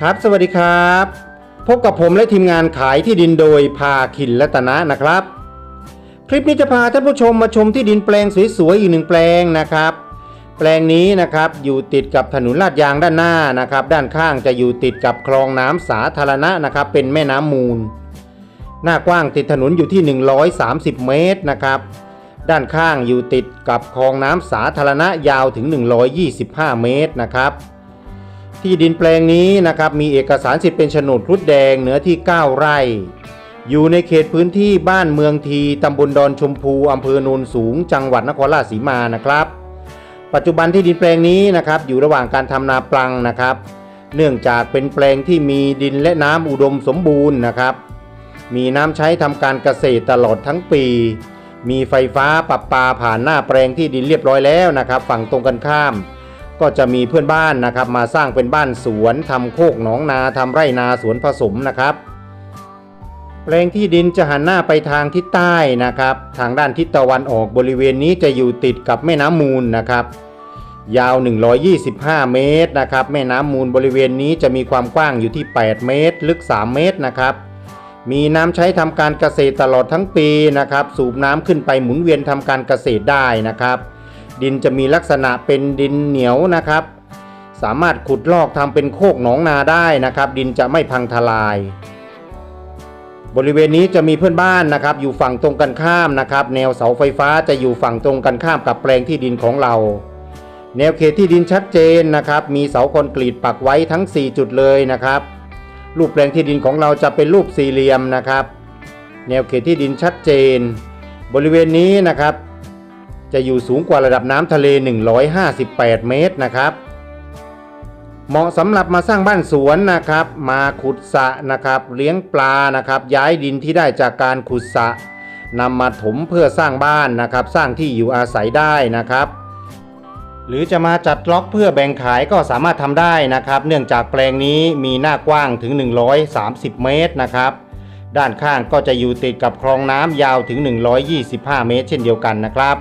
ครับ สวัสดีครับ พบกับผมและทีมงานขายที่ดินโดยพาคินรัตนะนะครับ คลิปนี้จะพาท่านผู้ชมมาชมที่ดินแปลงสวยๆอีกหนึ่งแปลงนะครับ แปลงนี้นะครับอยู่ติดกับถนนลาดยางด้านหน้านะครับ ด้านข้างจะอยู่ติดกับคลองน้ำสาธารณะนะครับ เป็นแม่น้ำมูล หน้ากว้างติดถนนอยู่ที่ 130 เมตรนะครับ ด้านข้างอยู่ติดกับคลองน้ำสาธารณะยาวถึง 125 เมตรนะครับ ที่ดินแปลงนี้นะครับมีเอกสารสิทธิ์เป็นโฉนดครุฑแดงเนื้อที่ 9 ไร่ อยู่ในเขตพื้นที่บ้านเมืองทีตำบลดอนชมพูอำเภอโนนสูง จังหวัดนครราชสีมานะครับ ปัจจุบันที่ดินแปลงนี้นะครับอยู่ระหว่างการทำนาปลังนะครับ เนื่องจากเป็นแปลงที่มีดินและน้ำอุดมสมบูรณ์นะครับ มีน้ำใช้ทำการเกษตรตลอดทั้งปี มีไฟฟ้าปรับปาผ่านหน้าแปลงที่ดินเรียบร้อยแล้วนะครับ ฝั่งตรงกันข้าม ก็จะมีเพื่อนบ้านนะครับมาสร้างเป็นบ้านสวนทำโคกหนองนาทำไร่นาสวนผสมนะครับแปลงที่ดินจะหันหน้าไปทางทิศใต้นะครับ ทางด้านทิศตะวันออกบริเวณนี้จะอยู่ติดกับแม่น้ำมูลนะครับ ยาว 125 เมตรนะครับ แม่น้ำมูลบริเวณนี้จะมีความกว้างอยู่ที่ 8 เมตร ลึก 3 เมตรนะครับ มีน้ำใช้ทำการเกษตรตลอดทั้งปีนะครับ สูบน้ำขึ้นไปหมุนเวียนทำการเกษตรได้นะครับ ดินจะมีลักษณะเป็นดินเหนียวนะครับ สามารถขุดลอกทำเป็นโคกหนองนาได้นะครับ ดินจะไม่พังทลาย บริเวณนี้จะมีเพื่อนบ้านนะครับ อยู่ฝั่งตรงกันข้ามนะครับ แนวเสาไฟฟ้าจะอยู่ฝั่งตรงกันข้ามกับแปลงที่ดินของเรา แนวเขตที่ดินชัดเจนนะครับ มีเสาคอนกรีตปักไว้ทั้ง 4 จุดเลยนะครับ รูปแปลงที่ดินของเราจะเป็นรูปสี่เหลี่ยมนะครับ แนวเขตที่ดินชัดเจน บริเวณนี้นะครับ จะอยู่สูงกว่าระดับน้ำทะเล 158 เมตรนะครับ เหมาะสำหรับมาสร้างบ้านสวนนะครับ มาขุดสระนะครับ เลี้ยงปลานะครับ ย้ายดินที่ได้จากการขุดสระนำมาถมเพื่อสร้างบ้านนะครับ สร้างที่อยู่อาศัยได้นะครับ หรือจะมาจัดล็อกเพื่อแบ่งขายก็สามารถทำได้นะครับ เนื่องจากแปลงนี้มีหน้ากว้างถึง 130 เมตรนะครับ ด้านข้างก็จะอยู่ติดกับคลองน้ำยาวถึง 125 เมตร เช่นเดียวกันนะครับ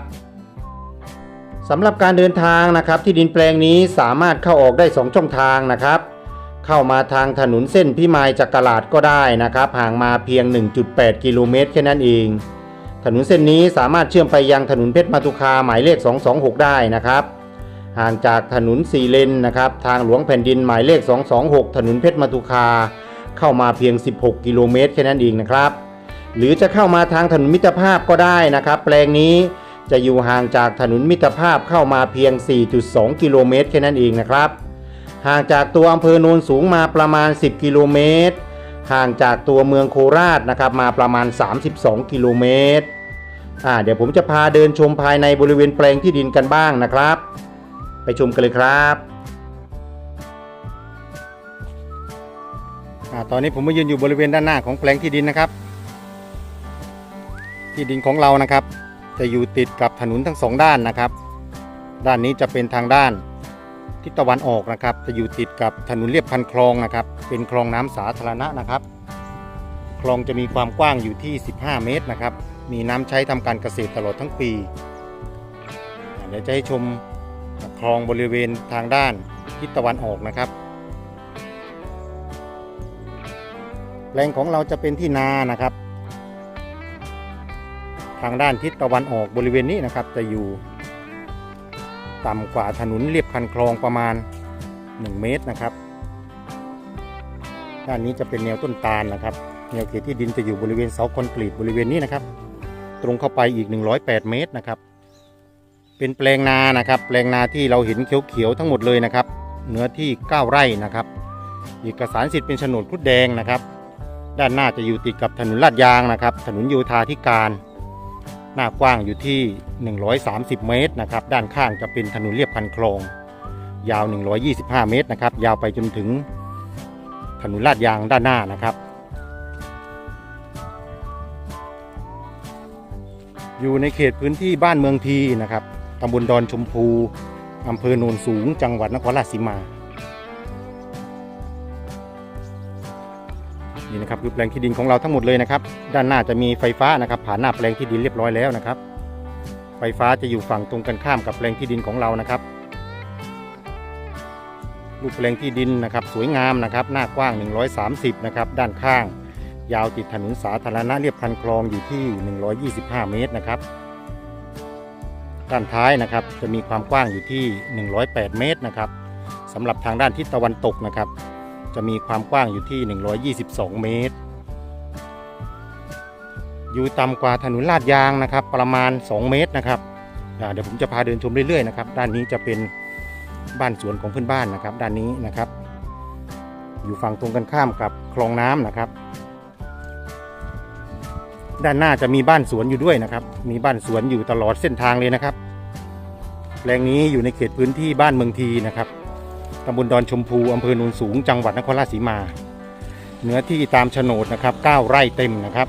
สำหรับการเดินทางนะครับที่ดินแปลงนี้สามารถเข้าออกได้ 2 ช่องทางนะครับ เข้ามาทางถนนเส้นพิมายจากตลาดก็ได้นะครับ ห่างมาเพียง 1.8 กิโลเมตรแค่นั้นเอง ถนนเส้นนี้สามารถเชื่อมไปยังถนนเพชรมาตุคาหมายเลข 226 ได้นะครับ ห่างจากถนนสี่เลนนะครับ ทางหลวงแผ่นดินหมายเลข 226 ถนนเพชรมาตุคา เข้ามาเพียง 16 กิโลเมตรแค่นั้นเองนะครับ หรือจะเข้ามาทางถนนมิตรภาพก็ได้นะครับ แปลงนี้ จะอยู่ห่างจากถนนมิตรภาพเข้ามาเพียง 4.2 กิโลเมตรแค่นั้นเองนะครับ ห่างจากตัวอำเภอโนนสูงมาประมาณ 10 กิโลเมตร ห่างจากตัวเมืองโคราชนะครับมาประมาณ 32 กิโลเมตรอ่าเดี๋ยวผมจะพาเดินชมภายในบริเวณแปลงที่ดินกันบ้างนะครับ ไปชมกันเลยครับอาตอนนี้ผมมายืนอยู่บริเวณด้านหน้าของแปลงที่ดินนะครับ ที่ดินของเรานะครับ จะอยู่ติดกับถนนทั้งสองด้านนะครับ ด้านนี้จะเป็นทางด้านทิศตะวันออกนะครับ จะอยู่ติดกับถนนเลียบคันคลองนะครับ เป็นคลองน้ำสาธารณะนะครับ คลองจะมีความกว้างอยู่ที่ 15 เมตรนะครับ มีน้ำใช้ทำการเกษตรตลอดทั้งปีเดี๋ยวจะให้ชมคลองบริเวณทางด้านทิศตะวันออกนะครับแปลงของเราจะเป็นที่นานะครับ ทางด้านทิศตะวันออกบริเวณนี้นะครับ จะอยู่ ต่ำกว่าถนนเรียบคันคลองประมาณ 1 เมตรนะครับ ด้านนี้จะเป็นแนวต้นตาลนะครับ แนวเขตที่ดินจะอยู่บริเวณเสาคอนกรีตบริเวณนี้นะครับ ตรงเข้าไปอีก 108 เมตรนะครับ เป็นแปลงนานะครับ แปลงนาที่เราเห็นเขียวๆทั้งหมดเลยนะครับ เนื้อที่ 9 ไร่นะครับเอกสารสิทธิ์เป็นโฉนดพุดแดงนะครับ ด้านหน้าจะอยู่ติดกับถนนลาดยางนะครับ ถนนโยธาธิการ หน้ากว้างอยู่ที่ 130 เมตรนะครับ ด้านข้างจะเป็นถนนเรียบคันคลอง ยาว 125 เมตรนะครับ ยาวไปจนถึงถนนลาดยางด้านหน้านะครับ อยู่ในเขตพื้นที่บ้านเมืองทีนะครับตำบลดอนชมพูอำเภอโนนสูง จังหวัดนครราชสีมา นี่นะครับคือแปลงที่ดินของเราทั้งหมดเลยนะครับ ด้านหน้าจะมีไฟฟ้านะครับ ผ่านหน้าแปลงที่ดินเรียบร้อยแล้วนะครับ ไฟฟ้าจะอยู่ฝั่งตรงกันข้ามกับแปลงที่ดินของเรานะครับรูปแปลงที่ดินนะครับสวยงามนะครับ หน้ากว้าง 130 นะครับ ด้านข้าง ยาวติดถนนสาธารณะเรียบคันคลองอยู่ที่ 125 เมตรนะครับ ด้านท้ายนะครับจะมีความกว้างอยู่ที่ 108 เมตรนะครับสำหรับทางด้านทิศตะวันตกนะครับ จะมีความกว้างอยู่ที่ 122 เมตร อยู่ต่ำกว่าถนนลาดยางนะครับ ประมาณ 2 เมตรนะครับเดี๋ยวผมจะพาเดินชมเรื่อยๆนะครับ ด้านนี้จะเป็นบ้านสวนของเพื่อนบ้านนะครับ ด้านนี้นะครับ อยู่ฝั่งตรงกันข้ามกับคลองน้ำนะครับ ด้านหน้าจะมีบ้านสวนอยู่ด้วยนะครับ มีบ้านสวนอยู่ตลอดเส้นทางเลยนะครับแปลงนี้อยู่ในเขตพื้นที่บ้านเมืองทีนะครับ ตำบลดอนชมพูอำเภอโนนสูง จังหวัดนครราชสีมา เนื้อที่ตามโฉนดนะครับ9ไร่เต็มนะครับ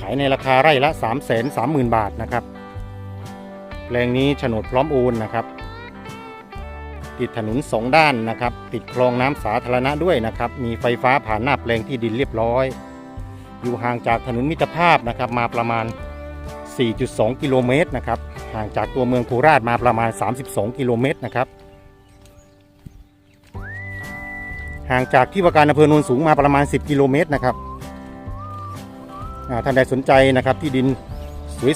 ขายในราคาไร่ละ 3 3 0 0 0 0 บาทนะครับแปลงนี้โฉนดพร้อมโอนนะครับ ติดถนนสองด้านนะครับ ติดคลองน้ำสาธารณะด้วยนะครับ มีไฟฟ้าผ่านหน้าแปลงที่ดินเรียบร้อย อยู่ห่างจากถนนมิตรภาพนะครับ มาประมาณ 4.2 กิโลเมตรนะครับ ห่างจากตัวเมืองโคราชมาประมาณ 32 กิโลเมตรนะครับ ห่างจากที่ว่าการอำเภอโนนสูงมาประมาณ 10 กิโลเมตรนะครับท่านใดสนใจนะครับที่ดิน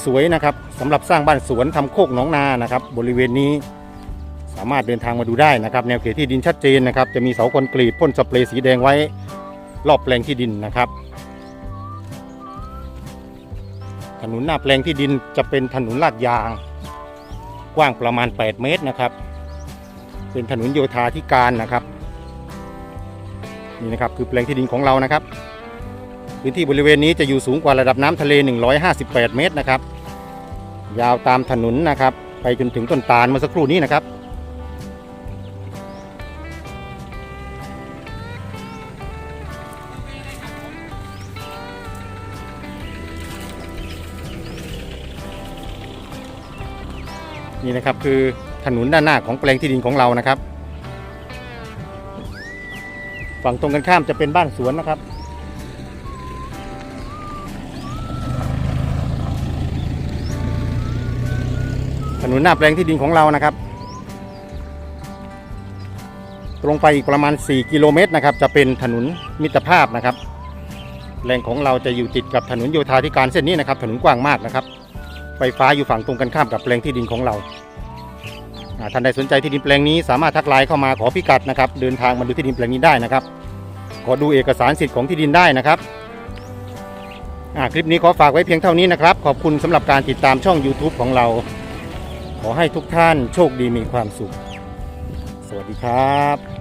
สวยๆนะครับสำหรับสร้างบ้านสวนทำโคกหนองนานะครับ บริเวณนี้สามารถเดินทางมาดูได้นะครับ แนวเขตที่ดินชัดเจนนะครับ จะมีเสาคอนกรีตพ่นสเปรย์สีแดงไว้รอบแปลงที่ดินนะครับถนนหน้าแปลงที่ดินจะเป็นถนนลาดยาง กว้างประมาณ 8 เมตรนะครับ เป็นถนนโยธาธิการนะครับ นี่นะครับคือแปลงที่ดินของเรานะครับ พื้นที่บริเวณนี้จะอยู่สูงกว่าระดับน้ำทะเล 158 เมตรนะครับ ยาวตามถนนนะครับ ไปจนถึงต้นตาลเมื่อสักครู่นี้นะครับ นี่นะครับคือถนนด้านหน้าของแปลงที่ดินของเรานะครับ ฝั่งตรงกันข้ามจะเป็นบ้านสวนนะครับ ถนนหน้าแปลงที่ดินของเรานะครับ ตรงไปอีกประมาณ 4 กิโลเมตรนะครับ จะเป็นถนนมิตรภาพนะครับแหล่งของเราจะอยู่ติดกับถนนโยธาธิการเส้นนี้นะครับ ถนนกว้างมากนะครับ ไฟฟ้าอยู่ฝั่งตรงกันข้ามกับแปลงที่ดินของเราอ่า ท่านใดสนใจที่ดินแปลงนี้สามารถทักไลน์เข้ามาขอพิกัดนะครับ เดินทางมาดูที่ดินแปลงนี้ได้นะครับ ขอดูเอกสารสิทธิ์ของที่ดินได้นะครับคลิปนี้ขอฝากไว้เพียงเท่านี้นะครับ ขอบคุณสำหรับการติดตามช่อง YouTube ของเรา ขอให้ทุกท่านโชคดีมีความสุข สวัสดีครับ